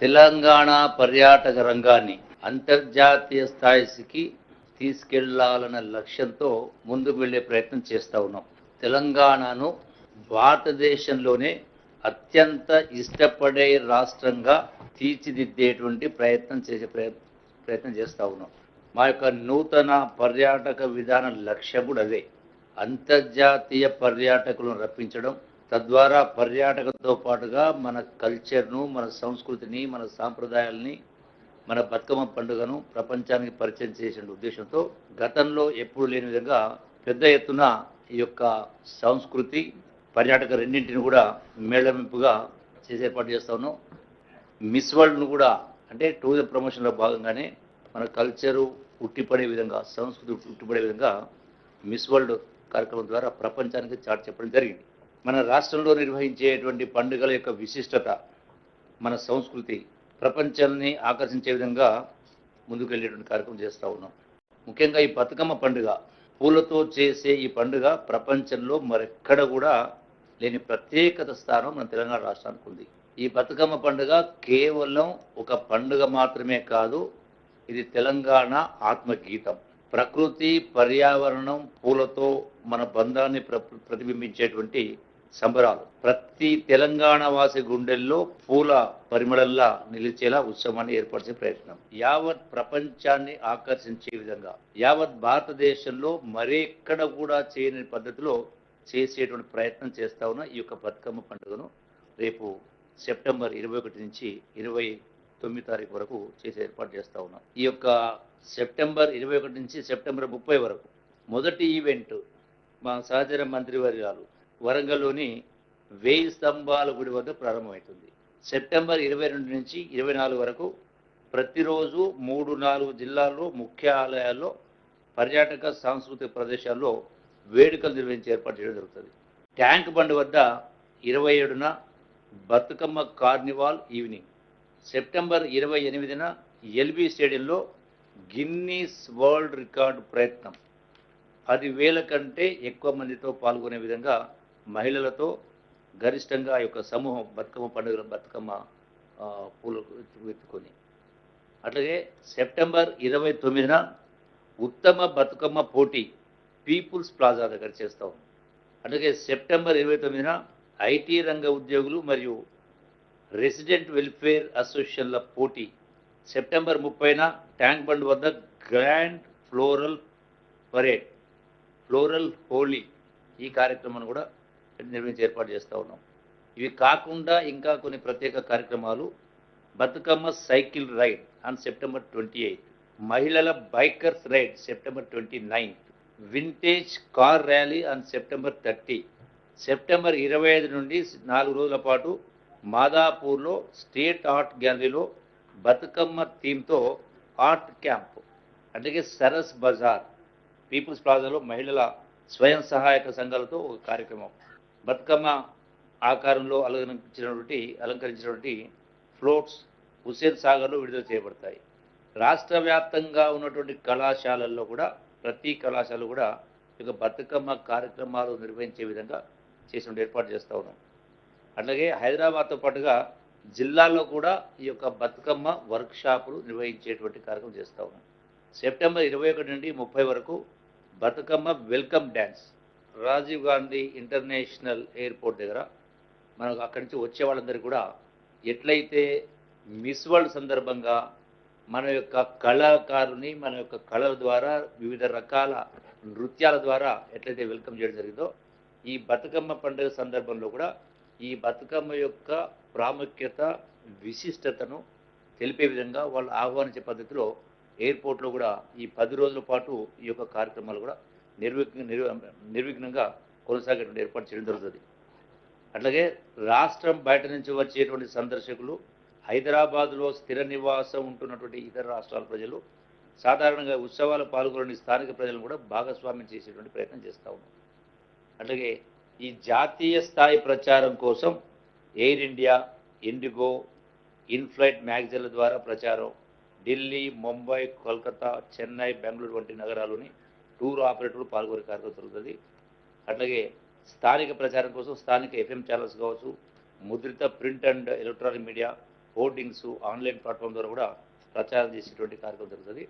తెలంగాణ పర్యాటక రంగాన్ని అంతర్జాతీయ స్థాయికి తీసుకెళ్ళాలన్న లక్ష్యంతో ముందుకు వెళ్ళే ప్రయత్నం చేస్తూ ఉన్నాం. తెలంగాణను భారతదేశంలోనే అత్యంత ఇష్టపడే రాష్ట్రంగా తీర్చిదిద్దేటువంటి ప్రయత్నం చేసే ప్రయత్నం చేస్తూ ఉన్నాం. మా యొక్క నూతన పర్యాటక విధాన లక్ష్యం కూడా అదే. అంతర్జాతీయ పర్యాటకులను రప్పించడం తద్వారా పర్యాటకంతో పాటుగా మన కల్చర్ను మన సంస్కృతిని మన సాంప్రదాయాల్ని మన బతుకమ్మ పండుగను ప్రపంచానికి పరిచయం చేసిన ఉద్దేశంతో గతంలో ఎప్పుడు లేని విధంగా పెద్ద ఎత్తున ఈ యొక్క సంస్కృతి పర్యాటక రెండింటిని కూడా మేళవింపుగా చేసేపాటు చేస్తాను చేస్తా ఉన్నాం. మిస్ వరల్డ్ను కూడా అంటే టూరిజం ప్రమోషన్లో భాగంగానే మన కల్చరు ఉట్టిపడే విధంగా సంస్కృతి ఉట్టిపడే విధంగా మిస్ వరల్డ్ కార్యక్రమం ద్వారా ప్రపంచానికి చాటి చెప్పడం జరిగింది. మన రాష్ట్రంలో నిర్వహించేటువంటి పండుగల యొక్క విశిష్టత మన సంస్కృతి ప్రపంచాన్ని ఆకర్షించే విధంగా ముందుకెళ్ళేటువంటి కార్యక్రమం చేస్తూ ఉన్నాం. ముఖ్యంగా ఈ బతుకమ్మ పండుగ పూలతో చేసే ఈ పండుగ ప్రపంచంలో మరెక్కడ కూడా లేని ప్రత్యేకత స్థానం మన తెలంగాణ రాష్ట్రానికి ఉంది. ఈ బతుకమ్మ పండుగ కేవలం ఒక పండుగ మాత్రమే కాదు ఇది తెలంగాణ ఆత్మగీతం. ప్రకృతి పర్యావరణం పూలతో మన బంధాన్ని ప్ర ప్రతిబింబించేటువంటి సంబరాలు. ప్రతి తెలంగాణ వాసి గుండెల్లో పూల పరిమళల్లా నిలిచేలా ఉత్సవాన్ని ఏర్పరిచే ప్రయత్నం. యావత్ ప్రపంచాన్ని ఆకర్షించే విధంగా యావత్ భారతదేశంలో మరెక్కడ కూడా చేయని పద్ధతిలో చేసేటువంటి ప్రయత్నం చేస్తా ఉన్న ఈ యొక్క బతుకమ్మ పండుగను రేపు సెప్టెంబర్ ఇరవై ఒకటి నుంచి ఇరవై తొమ్మిది తారీఖు వరకు చేసే ఏర్పాటు చేస్తా ఉన్నాం. ఈ యొక్క సెప్టెంబర్ ఇరవై ఒకటి నుంచి సెప్టెంబర్ ముప్పై వరకు మొదటి ఈవెంట్ మా సహచర మంత్రివర్యాలు వరంగల్లోని వేయి స్తంభాల గుడి వద్ద ప్రారంభమవుతుంది. సెప్టెంబర్ ఇరవై రెండు నుంచి ఇరవై నాలుగు వరకు ప్రతిరోజు మూడు నాలుగు జిల్లాల్లో ముఖ్య ఆలయాల్లో పర్యాటక సాంస్కృతిక ప్రదేశాల్లో వేడుకలు నిర్వహించి ఏర్పాటు చేయడం జరుగుతుంది. ట్యాంక్ బండ్ వద్ద ఇరవై ఏడున బతుకమ్మ కార్నివాల్ ఈవినింగ్. సెప్టెంబర్ ఇరవై ఎనిమిదిన ఎల్బీ స్టేడియంలో గిన్నీస్ వరల్డ్ రికార్డు ప్రయత్నం. పదివేల కంటే ఎక్కువ మందితో పాల్గొనే విధంగా మహిళలతో గరిష్టంగా ఆ యొక్క సమూహం బతుకమ్మ పండుగ బతుకమ్మ పూలు ఎత్తుకొని. అట్లాగే సెప్టెంబర్ ఇరవై తొమ్మిదిన ఉత్తమ బతుకమ్మ పోటీ పీపుల్స్ ప్లాజా దగ్గర చేస్తాం అట్లాగే సెప్టెంబర్ ఇరవై తొమ్మిదిన ఐటీ రంగ ఉద్యోగులు మరియు రెసిడెంట్ వెల్ఫేర్ అసోసియేషన్ల పోటీ సెప్టెంబర్ ముప్పైన ట్యాంక్ బండ్ వద్ద grand floral parade floral Holi ఈ కార్యక్రమాన్ని కూడా నిర్వహించి ఏర్పాటు చేస్తూ ఉన్నాం. ఇవి కాకుండా ఇంకా కొన్ని ప్రత్యేక కార్యక్రమాలు. Bathukamma cycle ride on September twenty eighth. మహిళల bikers ride September twenty ninth. Vintage car rally on September thirty. September ఇరవై ఐదు నుండి నాలుగు రోజుల పాటు మాదాపూర్లో స్టేట్ ఆర్ట్ గ్యాలరీలో బతుకమ్మ థీమ్తో ఆర్ట్ క్యాంప్ అలాగే సరస్ బజార్ పీపుల్స్ ప్లాజాలో మహిళల స్వయం సహాయక సంఘాలతో ఒక కార్యక్రమం. బతుకమ్మ ఆకారంలో అలంకరించినటువంటి అలంకరించినటువంటి ఫ్లోట్స్ హుస్సేన్ సాగర్లో విడుదల చేయబడతాయి. రాష్ట్ర వ్యాప్తంగా ఉన్నటువంటి కళాశాలల్లో కూడా ప్రతి కళాశాల కూడా ఈ యొక్క బతుకమ్మ కార్యక్రమాలు నిర్వహించే విధంగా చేసిన ఏర్పాటు చేస్తూ ఉన్నాం. అట్లాగే హైదరాబాద్తో పాటుగా జిల్లాల్లో కూడా ఈ యొక్క బతుకమ్మ వర్క్షాపులు నిర్వహించేటువంటి కార్యక్రమం చేస్తూ ఉన్నాం. సెప్టెంబర్ ఇరవై ఒకటి నుండి ముప్పై వరకు Bathukamma welcome dance Rajiv Gandhi international airport దగ్గర మనకు అక్కడి నుంచి వచ్చే వాళ్ళందరూ కూడా ఎట్లయితే మిస్ వరల్డ్ సందర్భంగా మన యొక్క కళాకారుని మన యొక్క కళల ద్వారా వివిధ రకాల నృత్యాల ద్వారా ఎట్లయితే వెల్కమ్ చేయడం జరిగిందో ఈ బతుకమ్మ పండుగ సందర్భంలో కూడా ఈ బతుకమ్మ యొక్క ప్రాముఖ్యత విశిష్టతను తెలిపే విధంగా వాళ్ళు ఆహ్వానించే పద్ధతిలో ఎయిర్పోర్ట్లో కూడా ఈ పది రోజుల పాటు ఈ యొక్క కార్యక్రమాలు కూడా నిర్విఘ్న నిర్వ నిర్విఘ్నంగా కొనసాగేటువంటి ఏర్పాటు చేయడం జరుగుతుంది. అట్లాగే రాష్ట్రం బయట నుంచి వచ్చేటువంటి సందర్శకులు హైదరాబాద్లో స్థిర నివాసం ఉంటున్నటువంటి ఇతర రాష్ట్రాల ప్రజలు సాధారణంగా ఉత్సవాలు పాల్గొనే స్థానిక ప్రజలను కూడా భాగస్వామ్యం చేసేటువంటి ప్రయత్నం చేస్తూ ఉన్నాం అట్లాగే ఈ జాతీయ స్థాయి ప్రచారం కోసం ఎయిర్ ఇండియా ఇండిగో ఇన్ఫ్లైట్ మ్యాగజైన్ల ద్వారా ప్రచారం ఢిల్లీ ముంబై కోల్కతా చెన్నై బెంగళూరు వంటి నగరాలుని టూర్ ఆపరేటర్లు పాల్గొనే కార్యక్రమం జరుగుతుంది. అట్లాగే స్థానిక ప్రచారం కోసం స్థానిక ఎఫ్ఎం ఛానల్స్ కావచ్చు ముద్రిత print and electronic media hoardings online platform ద్వారా కూడా ప్రచారం చేసేటువంటి కార్యక్రమం జరుగుతుంది.